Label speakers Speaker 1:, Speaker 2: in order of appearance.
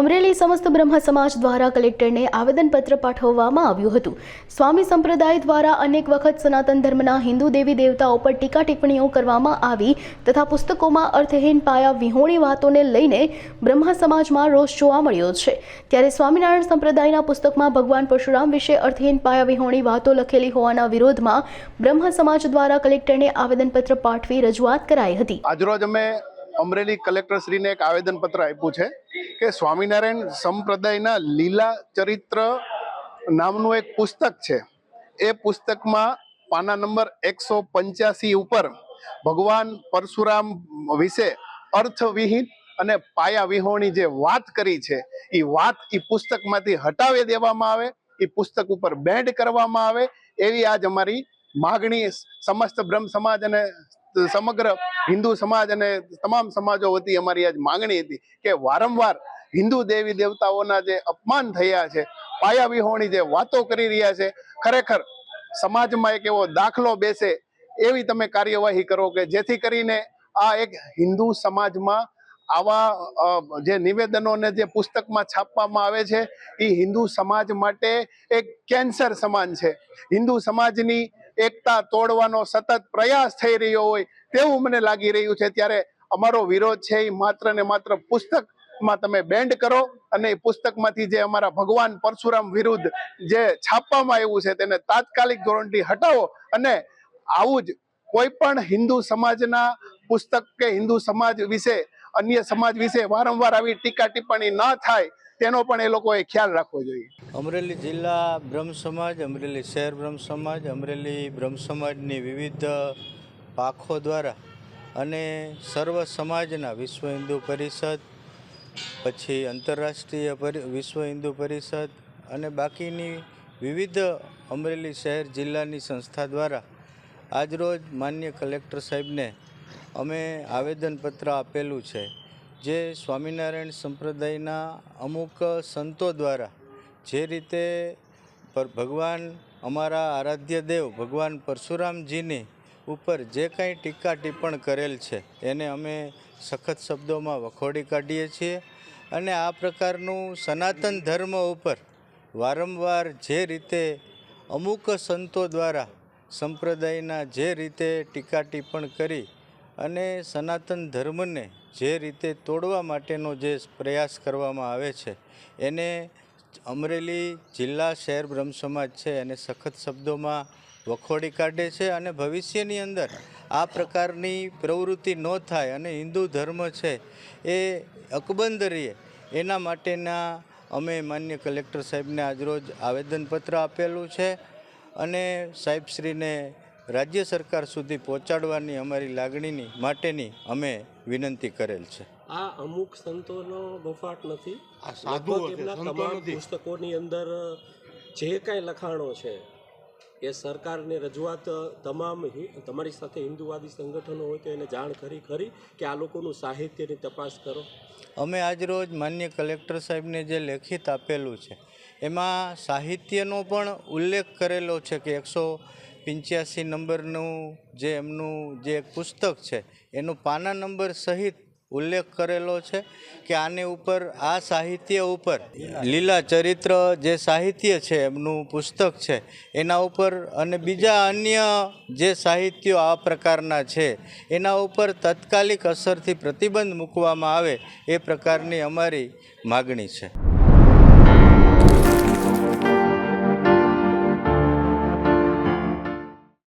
Speaker 1: અમરેલી સમસ્ત બ્રહ્મ સમાજ દ્વારા કલેક્ટરને આવેદનપત્ર પાઠવવામાં આવ્યું હતું. સ્વામી સંપ્રદાય દ્વારા અનેક વખત સનાતન ધર્મના હિન્દુ દેવી દેવતાઓ પર ટીકા ટિપ્પણીઓ કરવામાં આવી તથા પુસ્તકોમાં અર્થહીન પાયા વિહોણી વાતોને લઈને બ્રહ્મ સમાજમાં રોષ જોવા મળ્યો છે. ત્યારે સ્વામિનારાયણ સંપ્રદાયના પુસ્તકમાં ભગવાન પરશુરામ વિશે અર્થહીન પાયા વિહોણી વાતો લખેલી હોવાના વિરોધમાં બ્રહ્મ સમાજ દ્વારા કલેક્ટરને આવેદનપત્ર પાઠવી રજૂઆત કરાઈ હતી.
Speaker 2: આજરોજ અમે અમરેલી કલેક્ટરશ્રીને એક આવેદનપત્ર આપ્યું છે કે સ્વામિનારાયણ સંપ્રદાયના લીલા ચરિત્ર નામનું એક પુસ્તક છે. એ પુસ્તકમાં પાના નંબર એકસો પંચ્યાસી ઉપર ભગવાન પરશુરામ વિશે અર્થવિહીન અને પાયા વિહોણી જે વાત કરી છે એ વાત એ પુસ્તકમાંથી હટાવી દેવામાં આવે એ પુસ્તક ઉપર બેન્ડ કરવામાં આવે, એવી આજ અમારી માગણી સમસ્ત બ્રહ્મ સમાજ અને સમગ્ર હિન્દુ સમાજ અને તમામ સમાજો વતી અમારી આજ માંગણી હતી કે વારંવાર હિન્દુ દેવી દેવતાઓના જે અપમાન થયા છે પાયા વિહોણી જે વાતો કરી રહ્યા છે, ખરેખર સમાજમાં એક એવો દાખલો બેસે એવી તમે કાર્યવાહી કરો કે જેથી કરીને આ એક હિન્દુ સમાજમાં આવા જે નિવેદનોને જે પુસ્તકમાં છાપવામાં આવે છે, એ હિન્દુ સમાજ માટે એક કેન્સર સમાન છે. હિન્દુ સમાજની એકતા તોડવાનો સતત પ્રયાસ થઈ રહ્યો હોય તેવું મને લાગી રહ્યું છે ત્યારે અમારો વિરોધ છે એ માત્ર ને માત્ર પુસ્તકમાં તમે બેન્ડ કરો અને એ પુસ્તકમાંથી જે અમારા ભગવાન પરશુરામ વિરુદ્ધ જે છાપવામાં આવ્યું છે તેને તાત્કાલિક ધોરણથી હટાવો અને આવું જ કોઈ પણ હિન્દુ સમાજના પુસ્તક કે હિન્દુ સમાજ વિશે, અન્ય સમાજ વિશે વારંવાર આવી ટીકા ટિપ્પણી ન થાય તેનો પણ એ લોકોએ ખ્યાલ રાખવો જોઈએ.
Speaker 3: અમરેલી જિલ્લા બ્રહ્મ સમાજ, અમરેલી શહેર બ્રહ્મ સમાજ, અમરેલી બ્રહ્મ સમાજની વિવિધ પાખો દ્વારા અને સર્વ સમાજના વિશ્વ હિન્દુ પરિષદ, પછી આંતરરાષ્ટ્રીય વિશ્વ હિન્દુ પરિષદ અને બાકીની વિવિધ અમરેલી શહેર જિલ્લાની સંસ્થા દ્વારા આજરોજ માન્ય કલેક્ટર સાહેબને અમે આવેદનપત્ર આપેલું છે, જે સ્વામિનારાયણ સંપ્રદાયના અમુક સંતો દ્વારા જે રીતે ભગવાન અમારા આરાધ્ય દેવ ભગવાન પરશુરામજીની ઉપર જે કાંઈ ટીકા ટિપ્પણ કરેલ છે, એને અમે સખત શબ્દોમાં વખોડી કાઢીએ છીએ અને આ પ્રકારનું સનાતન ધર્મ ઉપર વારંવાર જે રીતે અમુક સંતો દ્વારા સંપ્રદાયના જે રીતે ટીકા ટિપ્પણ કરી અને સનાતન ધર્મને જે રીતે તોડવા માટેનો જે પ્રયાસ કરવામાં આવે છે, એને અમરેલી જિલ્લા શહેર બ્રહ્મ સમાજ છે, એને સખત શબ્દોમાં વખોડી કાઢે છે અને ભવિષ્યની અંદર આ પ્રકારની પ્રવૃત્તિ ન થાય અને હિન્દુ ધર્મ છે એ અકબંધ રહે એના માટેના અમે માન્ય કલેક્ટર સાહેબને આજરોજ આવેદનપત્ર આપેલું છે અને સાહેબશ્રીને રાજ્ય સરકાર સુધી પહોંચાડવાની અમારી લાગણીની માટેની અમે વિનંતી કરેલ છે
Speaker 4: આ અમુક સંતોનો બફાટ નથી
Speaker 5: આ.
Speaker 4: પુસ્તકોની અંદર જે કાંઈ લખાણો છે એ સરકારને રજૂઆત તમામ તમારી સાથે હિન્દુવાદી સંગઠનો હોય તો એને જાણ કરી ખરી કે આ લોકોનું સાહિત્યની તપાસ કરો.
Speaker 3: અમે આજરોજ માન્ય કલેક્ટર સાહેબને જે લેખિત આપેલું છે, એમાં સાહિત્યનો પણ ઉલ્લેખ કરેલો છે કે એકસો પંચ્યાસી નંબરનું જે એમનું જે પુસ્તક છે, એનું પાના નંબર સહિત ઉલ્લેખ કરેલો છે કે આને ઉપર, આ સાહિત્ય ઉપર, લીલા ચરિત્ર જે સાહિત્ય છે, એમનું પુસ્તક છે, એના ઉપર અને બીજા અન્ય જે સાહિત્યો આ પ્રકારના છે, એના ઉપર તાત્કાલિક અસરથી પ્રતિબંધ મૂકવામાં આવે એ પ્રકારની અમારી માગણી છે.